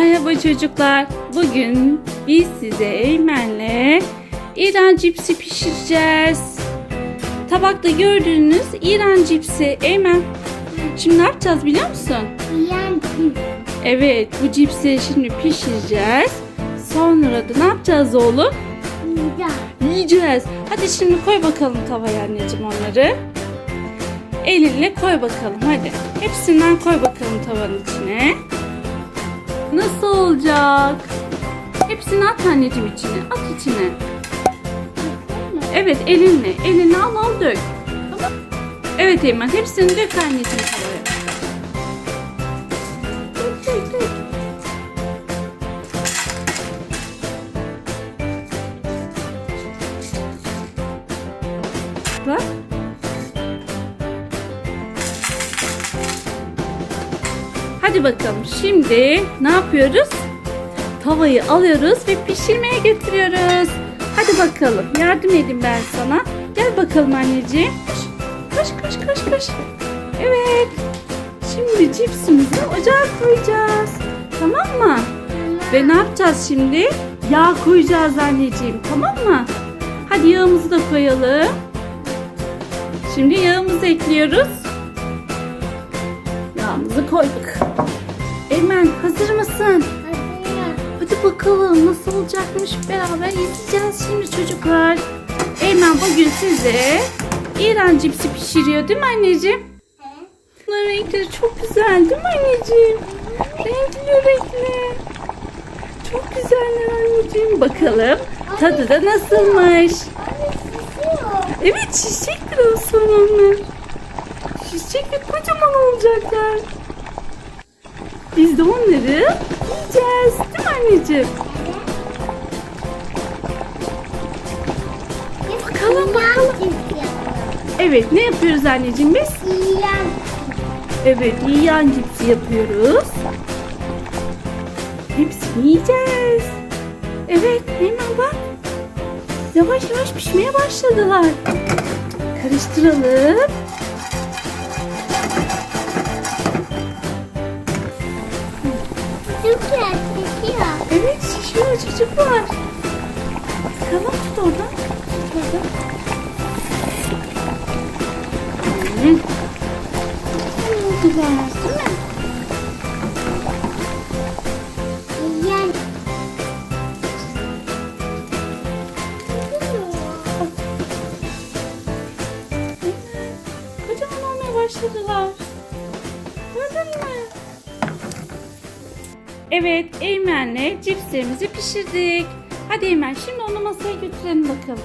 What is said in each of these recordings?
Merhaba çocuklar. Bugün biz size Eymen'le İran cipsi pişireceğiz. Tabakta gördüğünüz İran cipsi. Eymen, şimdi ne yapacağız biliyor musun? Yiyen Evet, bu cipsi şimdi pişireceğiz. Sonra da ne yapacağız oğlum? pizza. Yiyeceğiz. Hadi şimdi koy bakalım tavaya anneciğim onları. Elinle koy bakalım hadi. Hepsinden koy bakalım tavanın içine. Nasıl olacak? Hepsini at anneciğim içine. At içine. Evet elinle. Elinle al al dök. Evet Eymen hepsini dök anneciğim. Dök dök dök. Bak. Hadi bakalım şimdi ne yapıyoruz? Tavayı alıyoruz ve pişirmeye götürüyoruz. Hadi bakalım yardım edeyim ben sana. Gel bakalım anneciğim. Koş koş koş koş. Evet. Şimdi cipsimizi ocağa koyacağız. Tamam mı? Ve ne yapacağız şimdi? Yağ koyacağız anneciğim. Tamam mı? Hadi yağımızı da koyalım. Şimdi yağımızı ekliyoruz. Yağımızı koyduk. Eymen hazır mısın? Hadi bakalım nasıl olacakmış beraber izleyeceğiz şimdi çocuklar. Eymen bugün size İran cipsi pişiriyor değil mi anneciğim? Bunların renkleri çok güzel değil mi anneciğim? Renkli renkli. Çok güzeller anneciğim. Bakalım tadı da nasılmış? Evet çiçektir o sonunlar. Çiçek ve kocaman olacaklar. Biz de onları yiyeceğiz. Değil mi anneciğim? Bakalım, bakalım. Evet ne yapıyoruz anneciğim biz? Yiyen Evet yiyen cipsi yapıyoruz. Hepsini yiyeceğiz. Evet hemen bak. Yavaş yavaş pişmeye başladılar. Karıştıralım. Türkiye çekiyor. Evet şişiyor çocuklar. Bakalım tut oradan. Tut oradan. Hmm. Oldular değil mi? Başladılar. Evet, Eymen'le cipslerimizi pişirdik. Hadi Eymen, şimdi onu masaya götürelim bakalım.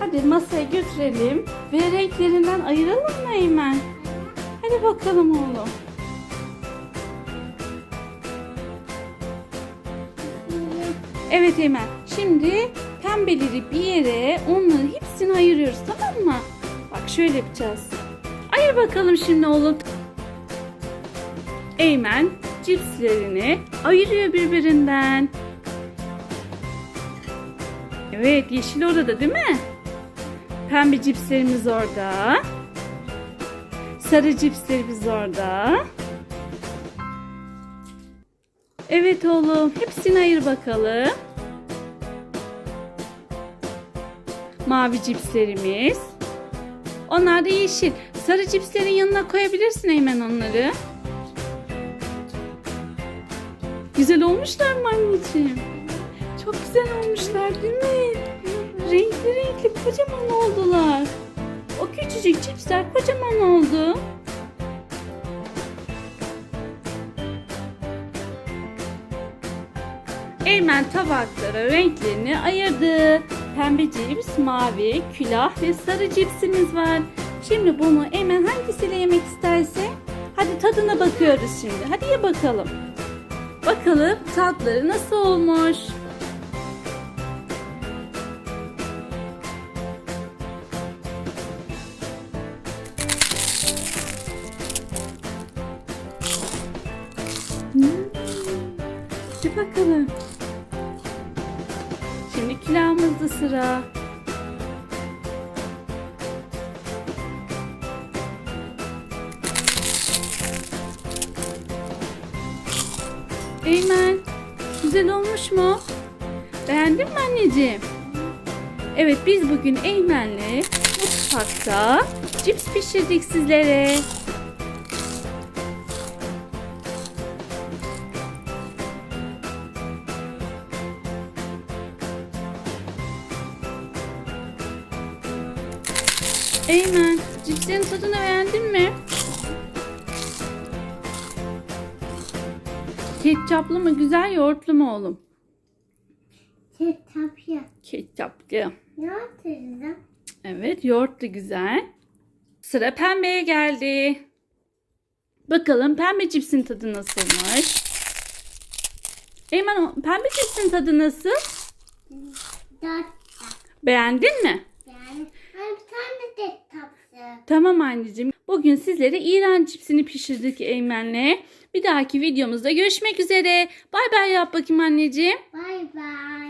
Hadi masaya götürelim ve renklerinden ayıralım mı Eymen? Hadi bakalım oğlum. Evet Eymen, şimdi pembeleri bir yere onları hepsini ayırıyoruz tamam mı? Bak şöyle yapacağız. Ayır bakalım şimdi oğlum. Eymen cipslerini ayırıyor birbirinden. Evet yeşil orada değil mi? Pembe cipslerimiz orada. Sarı cipslerimiz orada. Evet oğlum hepsini ayır bakalım. Mavi cipslerimiz. Onlar da yeşil. Sarı cipslerin yanına koyabilirsin Eymen onları. Güzel olmuşlar mı anneciğim? Çok güzel olmuşlar değil mi? Renkli renkli kocaman oldular. O küçücük cipsler kocaman oldu. Eymen tabaklara renklerini ayırdı. Pembe cips, mavi, külah ve sarı cipsimiz var. Şimdi bunu Eymen hangisiyle yemek isterse hadi tadına bakıyoruz şimdi. Hadi ye bakalım. Bakalım tatları nasıl olmuş. Hmm. Bakalım. Şimdi külahımızda sıra. Eymen güzel olmuş mu? Beğendin mi anneciğim? Evet biz bugün Eymen'le mutfakta cips pişirdik sizlere. Eymen, cipslerin tadını beğendin mi? Ketçaplı mı güzel, yoğurtlu mu oğlum? Ketçaplı. Ne yaptın? Evet, yoğurtlu güzel. Sıra pembeye geldi. Bakalım pembe cipsin tadı nasılmış? Eymen, o pembe cipsin tadı nasıl? Dört. Beğendin mi? Yani ben bir tane de tatlı. Tamam anneciğim. Bugün sizlere İran cipsini pişirdik Eymen'le. Bir dahaki videomuzda görüşmek üzere. Bay bay yap bakayım anneciğim. Bay bay.